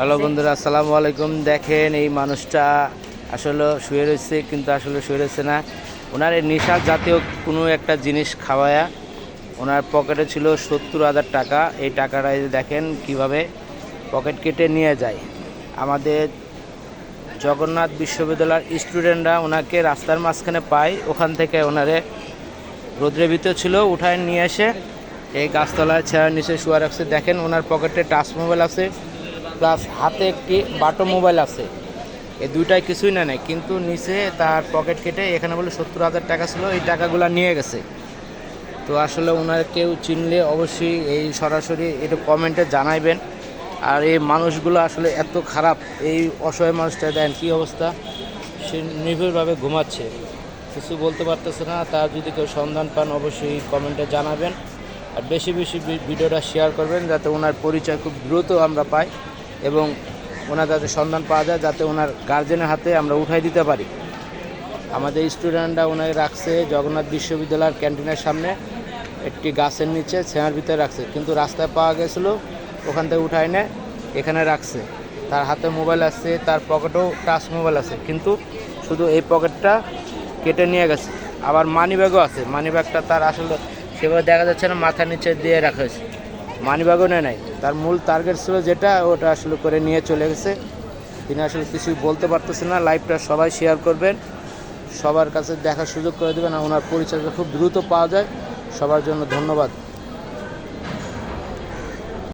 Hello বন্ধুরা, আসসালামু আলাইকুম। দেখেন এই মানুষটা আসলে শুয়ে রয়েছে, কিন্তু আসলে শুয়ে রয়েছে না। ওনার এই নেশা জাতীয় কোনো একটা জিনিস খাওয়ায়া ওনার পকেটে ছিল সত্তর হাজার টাকা। এই টাকাটা দেখেন কীভাবে পকেট কেটে নিয়ে যায়। আমাদের জগন্নাথ বিশ্ববিদ্যালয়ের স্টুডেন্টরা ওনাকে রাস্তার মাঝখানে পায়, ওখান থেকে ওনারে রোদ্রের ভিতর ছিল, উঠায় নিয়ে এসে এই গাছতলায় ছেঁড়ার নিচে শুয়ে রাখছে। দেখেন ওনার পকেটে টাচ মোবাইল আছে। প্লাস হাতে একটি বাটো মোবাইল আছে। এই দুইটাই কিছুই না নেই, কিন্তু নিচে তার পকেট কেটে এখানে বলে সত্তর হাজার টাকা ছিল, এই টাকাগুলো নিয়ে গেছে। তো আসলে ওনার কেউ চিনলে অবশ্যই এই সরাসরি একটু কমেন্টে জানাইবেন। আর এই মানুষগুলো আসলে এত খারাপ, এই অসহায় মানুষটা দেন কী অবস্থা। সে নির্ভরভাবে ঘুমাচ্ছে। কিছু বলতে পারতেছে না, তার যদি কেউ সন্ধান পান অবশ্যই কমেন্টে জানাবেন। আর বেশি বেশি ভিডিওটা শেয়ার করবেন, যাতে ওনার পরিচয় খুব দ্রুত আমরা পাই। এবং ওনার যাতে সন্ধান পাওয়া যায় যাতে ওনার গার্জেনের হাতে আমরা উঠাই দিতে পারি। আমাদের স্টুডেন্টরা ওনাকে রাখছে জগন্নাথ বিশ্ববিদ্যালয়ের ক্যান্টিনের সামনে, একটি গাছের নিচে, ছেঁড়ার ভিতরে রাখছে। কিন্তু রাস্তায় পাওয়া গেছিল, ওখান থেকে উঠায় এনে এখানে রাখছে। তার হাতে মোবাইল আছে, তার পকেটেও টাচ মোবাইল আছে। কিন্তু শুধু এই পকেটটা কেটে নিয়ে গেছে। আবার মানি ব্যাগও আছে। মানি ব্যাগটা তার আসলে সেভাবে দেখা যাচ্ছে না, মাথার নিচে দিয়ে রাখা হয়েছে। মানি ব্যাগও নাই। তার মূল টার্গেট ছিল যেটা, ওটা আসলে করে নিয়ে চলে গেছে। তিনি আসলে কিছুই বলতে পারতেছে না লাইভটা সবাই শেয়ার করবেন। সবার কাছে দেখার সুযোগ করে দেবেন আর ওনার পরিচয়টা খুব দ্রুত পাওয়া যায়। সবার জন্য ধন্যবাদ।